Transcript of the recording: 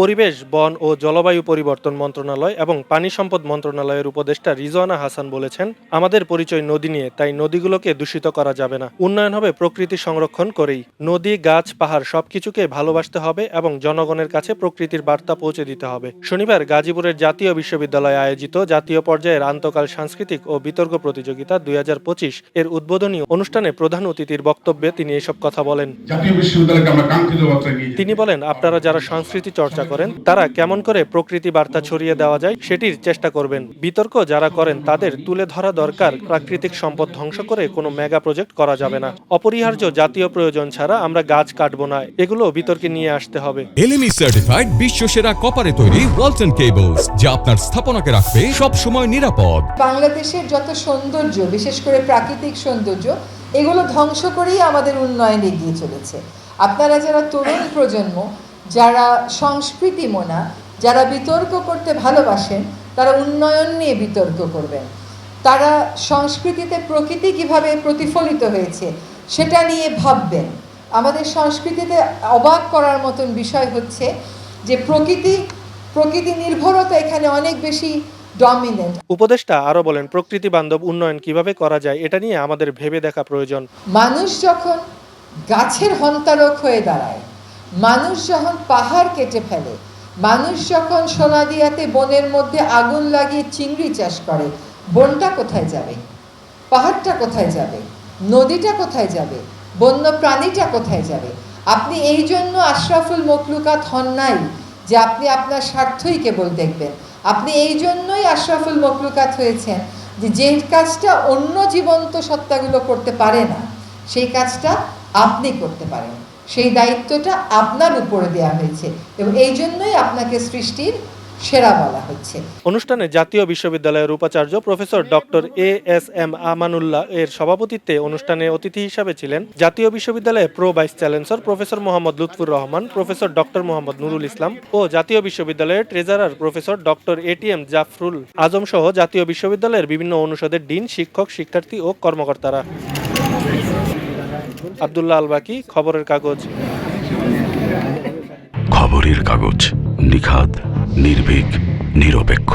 পরিবেশ বন ও জলবায়ু পরিবর্তন মন্ত্রণালয় এবং পানি সম্পদ মন্ত্রণালয়ের উপদেষ্টা রিজওয়ানা হাসান বলেছেন আমাদের পরিচয় নদী নিয়ে তাই নদীগুলোকে দূষিত করা যাবে না। উন্নয়ন হবে প্রকৃতি সংরক্ষণ করেই। নদী গাছ পাহাড় সবকিছুকে ভালোবাসতে হবে এবং জনগণের কাছে প্রকৃতির বার্তা পৌঁছে দিতে হবে। শনিবার গাজীপুরের জাতীয় বিশ্ববিদ্যালয়ে আয়োজিত জাতীয় পর্যায়ের আন্তকাল সাংস্কৃতিক ও বিতর্ক প্রতিযোগিতা দুই হাজার পঁচিশ এর উদ্বোধনী অনুষ্ঠানে প্রধান অতিথির বক্তব্যে তিনি এসব কথা বলেন। তিনি বলেন আপনারা যারা সংস্কৃতি চর্চা করেন তারা কেমন করে প্রকৃতি বার্তা ছড়িয়ে দেওয়া যায় সেটির চেষ্টা করবেন। বিতর্ক যারা করেন তাদের তুলে ধরা দরকার প্রাকৃতিক সম্পদ ধ্বংস করে কোনো মেগা প্রজেক্ট করা যাবে না। অপরিহার্য জাতীয় প্রয়োজন ছাড়া আমরা গাছ কাটবো না এগুলো বিতর্কে নিয়ে আসতে হবে। এলএমই সার্টিফাইড বিশ্ব সেরা কপারে তৈরি ওয়ালটন কেবলস যা আপনার স্থাপনাকে রাখবে সব সময় নিরাপদ। বাংলাদেশের যত সৌন্দর্য বিশেষ করে প্রাকৃতিক সৌন্দর্য এগুলো ধ্বংস করেই আমাদের উন্নয়ন এগিয়ে চলেছে। আপনারা যারা তরুণ প্রজন্ম যারা সংস্কৃতি মোনা যারা বিতর্ক করতে ভালোবাসেন তারা উন্নয়ন নিয়ে বিতর্ক করবেন। তারা সংস্কৃতিতে প্রকৃতি কীভাবে প্রতিফলিত হয়েছে সেটা নিয়ে ভাববেন। আমাদের সংস্কৃতিতে অবাক করার মতন বিষয় হচ্ছে যে প্রকৃতি প্রকৃতি নির্ভরতা এখানে অনেক বেশি ডমিনেন্ট উপদেষ্টা আরও বলেন প্রকৃতি বান্ধব উন্নয়ন কীভাবে করা যায় এটা নিয়ে আমাদের ভেবে দেখা প্রয়োজন। মানুষ যখন গাছের হন্তারক হয়ে দাঁড়ায় মানুষ যখন পাহাড় কেটে ফেলে, মানুষ যখন সোনাদিয়াতে বনের মধ্যে আগুন লাগিয়ে চিংড়ি চাষ করে, বনটা কোথায় যাবে? পাহাড়টা কোথায় যাবে? নদীটা কোথায় যাবে? বন্য প্রাণীটা কোথায় যাবে? আপনি এই জন্য আশরাফুল মকলুকাত হন নাই যে আপনি আপনার স্বার্থই কেবল দেখবেন। আপনি এই জন্যই আশরাফুল মকলুকাত হয়েছেন যে যে কাজটা অন্য জীবন্ত সত্তাগুলো করতে পারে না, সেই কাজটা আপনি করতে পারেন। সেই দায়িত্বটা আপনার উপরে দেওয়া হয়েছে এবং এই জন্যই আপনাকে সৃষ্টির সেরা বলা হচ্ছে। অনুষ্ঠানে জাতীয় বিশ্ববিদ্যালয়ের উপাচার্য professor doctor A S M Amanullah এর সভাপতিত্বে অনুষ্ঠানে অতিথি হিসাবে ছিলেন জাতীয় বিশ্ববিদ্যালয়ের pro vice chancellor professor Mohammad Lutfur Rahman, professor doctor Mohammad Nurul Islam ও জাতীয় বিশ্ববিদ্যালয়ের treasurer professor doctor ATM Zafrul Azam সহ জাতীয় বিশ্ববিদ্যালয়ের বিভিন্ন অনুষদের ডিন, শিক্ষক, শিক্ষার্থী ও কর্মকর্তারা। আবদুল্লাহ আলবাকি খবরের কাগজ। খবরের কাগজ নিখাদ নির্ভীক নিরপেক্ষ।